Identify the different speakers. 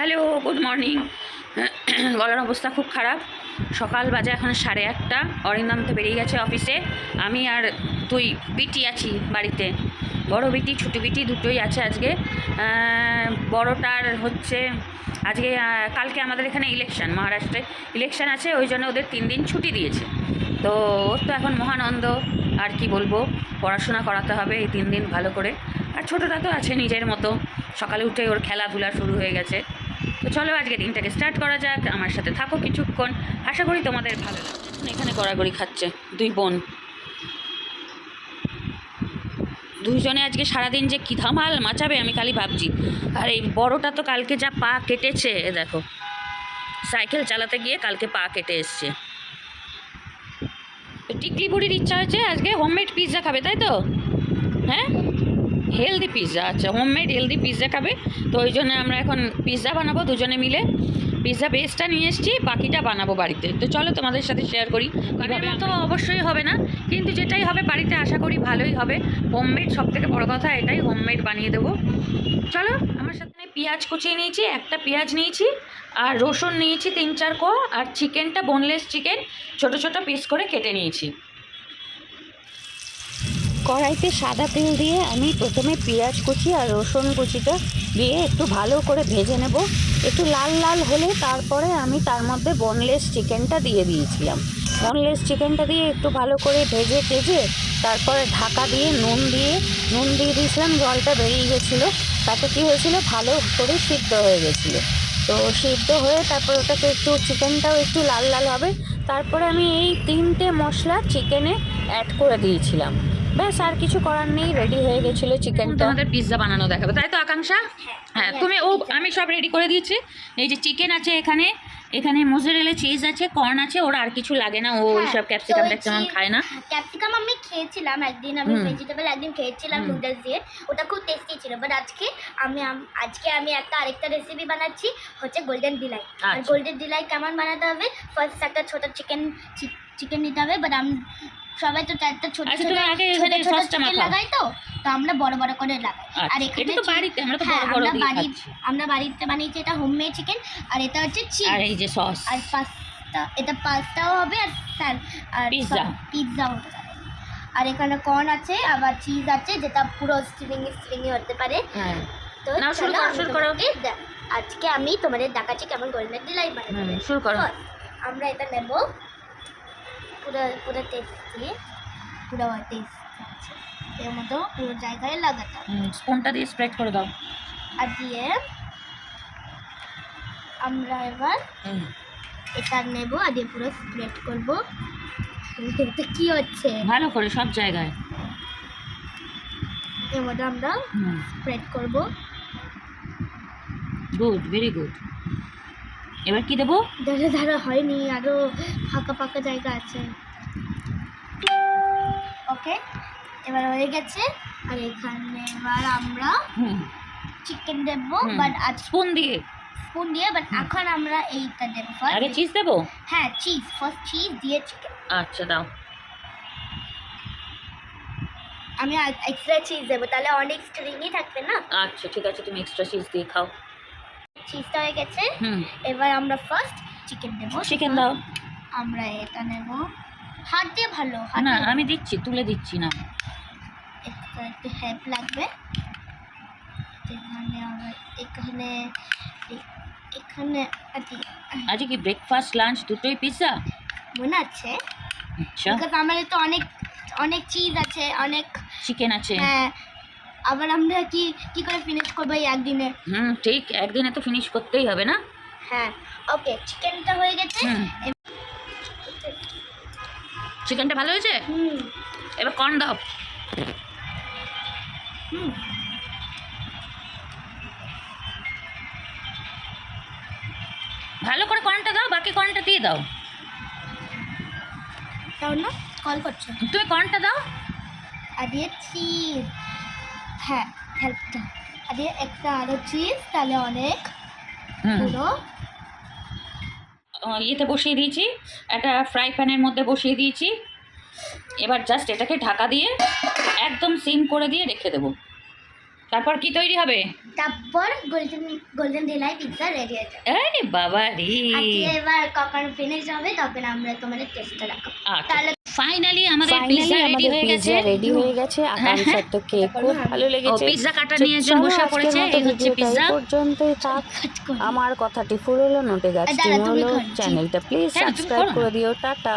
Speaker 1: Hello, good morning. গলার অবস্থা খুব খারাপ। সকাল বাজে এখন সাড়ে আটটা। অরিন্দম তো বেরিয়ে গেছে অফিসে। আমি আর তুই বিটি আছি বাড়িতে। বড় বিটি, ছোটো বিটি দুটোই আছে আজকে। বড়টার হচ্ছে আজকে কালকে আমাদের এখানে ইলেকশন মহারাষ্ট্রে ইলেকশন আছে, ওই জন্য ওদের তিন দিন ছুটি দিয়েছে। তো ওর তো এখন মহানন্দ, আর কি বলব, পড়াশোনা করাতে হবে এই তিন দিন ভালো করে। আর ছোটোটা তো আছে নিজের মতো। সকালে উঠে ওর খেলাধুলা শুরু হয়ে গেছে। তো চলো আজকে দিনটাকে স্টার্ট করা যাক। আমার সাথে থাকো কিছুক্ষণ। আশা করি তোমাদের ভালো লাগবে। এখানে গড়াগড়ি খাচ্ছে দুই বোন। দুইজনে আজকে সারাদিন যে কী ধামাল মাচাবে আমি খালি ভাবছি। আর এই বড়টা তো কালকে যা পা কেটেছে দেখো। সাইকেল চালাতে গিয়ে কালকে পা কেটে এসছে। টিকলি বুড়ির ইচ্ছা হয়েছে আজকে হোমমেড পিৎজা খাবে, তাই তো? হ্যাঁ? হেলদি পিৎজা আচ্ছা হোমমেড হেলদি পিৎজা খাবে। তো ওই জন্য আমরা এখন পিৎজা বানাবো দুজনে মিলে। পিৎজা বেসটা নিয়ে এসেছি বাকিটা বানাবো বাড়িতে। তো চলো তোমাদের সাথে শেয়ার করি তো অবশ্যই হবে না কিন্তু যেটাই হবে বাড়িতে আশা করি ভালোই হবে। হোমমেড সব থেকে বড়ো কথা এটাই হোমমেড বানিয়ে দেবো। চলো আমার সাথে আমি পেঁয়াজ কুচিয়ে নিয়েছি একটা পেঁয়াজ নিয়েছি আর রসুন নিয়েছি তিন চার কোয়া আর চিকেনটা বোনলেস চিকেন ছোট ছোট পিস করে কেটে নিয়েছি। কড়াইতে সাদা তেল দিয়ে আমি প্রথমে পেঁয়াজ কুচি আর রসুন কুচিটা দিয়ে একটু ভালো করে ভেজে নেব। একটু লাল লাল হলে তারপরে আমি তার মধ্যে বনলেস চিকেনটা দিয়ে দিয়েছিলাম। বনলেস চিকেনটা দিয়ে একটু ভালো করে ভেজে টেজে তারপরে ঢাকা দিয়ে নুন দিয়ে নুন দিয়ে দিয়েছিলাম, জলটা বেরিয়ে গেছিল। তাতে কী হয়েছিল? ভালো করে সিদ্ধ হয়ে গেছিল। তো সিদ্ধ হয়ে তারপর ওটাকে একটু চিকেনটাও একটু লাল লাল হবে। তারপরে আমি এই তিনটে মশলা চিকেনে অ্যাড করে দিয়েছিলাম। ব্যাস আর কিছু করার নেই রেডি হয়ে গেছিল চিকেনটা আমাদের পিৎজা বানানো দেখাবে। তাই তো আকাঙ্ক্ষা? হ্যাঁ তুমি ও আমি সব রেডি করে দিয়েছি। এই যে চিকেন আছে এখানে এখানে মোজারেলা চিজ আছে কর্ন আছে ওর আর কিছু লাগে না ও
Speaker 2: হ্যাঁ,
Speaker 1: ওইসব ক্যাপসিকাম ট্যাপসিকাম খায় না।
Speaker 2: ক্যাপসিকাম আমি খেয়েছিলাম একদিন আমি। ভেজিটেবল একদিন খেয়েছিলাম। নুডলস দিয়ে। ওটা খুব টেস্টি ছিল বাট আজকে আমি আজকে আমি একটা আরেকটা রেসিপি বানাচ্ছি হচ্ছে গোল্ডেন ডিলাই আর
Speaker 1: আচ্ছা।
Speaker 2: গোল্ডেন ডিলাই কেমন বানাতে হবে? ফার্স্ট একটা ছোট চিকেন চিকেন নিতে হবে বাট আমি সবাই তো চারটা ছোট
Speaker 1: আচ্ছা,
Speaker 2: ছোট ছোট ছোট। লাগাই তো তো আমরা বড় বড় করে লাগাই। আর
Speaker 1: আচ্ছা,
Speaker 2: এখানে
Speaker 1: এটা তো বাড়িতে আমরা তো
Speaker 2: হ্যাঁ,
Speaker 1: বড় বড়
Speaker 2: আমরা বাড়ি আমরা বাড়িতে বানিয়েছি এটা হোমমেড চিকেন আর এটা হচ্ছে চিজ
Speaker 1: আর এই যে সস
Speaker 2: আর পাস্তা এটা পাস্তাও হবে আর স্যাল আর পিৎজা পারে। আর এখানে কর্ন আছে আবার চিজ আছে যেটা পুরো স্ট্রিং স্ট্রিং হতে পারে।
Speaker 1: হ্যাঁ।
Speaker 2: তো
Speaker 1: নাও, শুরু করো, শুরু করো।
Speaker 2: আজকে আমি তোমাদের দেখাচ্ছি কেমন বানাতে
Speaker 1: হুম,
Speaker 2: হবে।
Speaker 1: শুরু করো।
Speaker 2: আমরা এটা নেব। পুরো পুরো টেস্ট দিয়ে পুরো টেস্ট আছে। এর মতো পুরো জায়গায় লাগাতে
Speaker 1: স্পুনটা দিয়ে স্প্রেড করে দাও।
Speaker 2: আর দিয়ে আমরা এবার এটা নেব আর দিয়ে পুরো স্প্রেড করব। এটা কি হচ্ছে?
Speaker 1: ভালো করে সব জায়গায়।
Speaker 2: এর মধ্যে আমরা স্প্রেড করব।
Speaker 1: গুড ভেরি গুড এবার কি দেবো?
Speaker 2: ধারে ধারে হয়নি আরও ফাঁকা ফাঁকা জায়গা আছে। ওকে এবার হয়ে গেছে। আর এখানে এবার আমরা চিকেন দেবো বাট আজ
Speaker 1: স্পুন দিয়ে।
Speaker 2: স্পুন দিয়ে বাট এখন আমরা এইটা দেবো
Speaker 1: আগে চিজ দেবো?
Speaker 2: হ্যাঁ চিজ ফার্স্ট চিজ দিয়ে চিকেন
Speaker 1: আচ্ছা দাও।
Speaker 2: আমি এক্সট্রা চিজ দেবো তাহলে অনেক স্ট্রিংই থাকবে না?
Speaker 1: আচ্ছা ঠিক আছে তুমি এক্সট্রা চিজ দিয়ে খাও।
Speaker 2: চিজটা হয়ে গেছে। এবার আমরা ফার্স্ট চিকেন দেবো।
Speaker 1: চিকেন দাও।
Speaker 2: আমরা এটা নেব। হাত দিয়ে ভালো
Speaker 1: না আমি দিচ্ছি তুলে দিচ্ছি না।
Speaker 2: একটু হেল্প লাগবে। এখানে আমরা এখানে এখানে
Speaker 1: আজকে কি ব্রেকফাস্ট লাঞ্চ দুটোই পিৎজা
Speaker 2: মনে আছে।
Speaker 1: আচ্ছা।
Speaker 2: আমাদের তো অনেক অনেক চিজ আছে অনেক
Speaker 1: চিকেন আছে।
Speaker 2: হ্যাঁ আবার আমরা কি কি করে ফিনিশ করব এই একদিনে?
Speaker 1: হুম ঠিক একদিনে তো ফিনিশ করতেই হবে না?
Speaker 2: হ্যাঁ ওকে চিকেনটা হয়ে গেছে।
Speaker 1: চিকেনটা ভালো হয়েছে?
Speaker 2: হুম।
Speaker 1: এবার কর্ন দাও।
Speaker 2: হুম।
Speaker 1: ভালো করে কর্নটা দাও বাকি কর্নটা দিয়ে দাও।
Speaker 2: তাও না কল করছ।
Speaker 1: তুমি কর্নটা দাও।
Speaker 2: আর দিয়ে চিজ হ্যাঁ হেল্পটা আর একটা আরও চিজ তাহলে অনেক পুরো।
Speaker 1: ইয়েতে বসিয়ে দিয়েছি একটা ফ্রাই প্যানের মধ্যে বসিয়ে দিয়েছি। এবার জাস্ট এটাকে ঢাকা দিয়ে একদম সিম করে দিয়ে রেখে দেবো।
Speaker 3: তারপর কি তৈরি হবে?
Speaker 2: তারপর golden golden delight pizza ready হয়ে যাবে।
Speaker 3: আরে বাবা রে
Speaker 2: এবার কখন ফিনিশ হবে তখন আমরা তোমাদের টেস্টটা দেখাবো। তাহলে
Speaker 1: ফাইনালি আমাদের পিৎজা রেডি হয়ে গেছে।
Speaker 3: রেডি হয়ে গেছে। আকাঙ্ক্ষার তো কেক খুব ভালো
Speaker 1: ও
Speaker 3: লেগেছে।
Speaker 1: পিৎজা কাটা নিয়ে একজন বসে পড়েছে এই হচ্ছে পিৎজা
Speaker 3: এই থাক। আমার কথাটি ফুরলো নোটে গেছে। চ্যানেলটা প্লিজ সাবস্ক্রাইব করে দিও টাটা।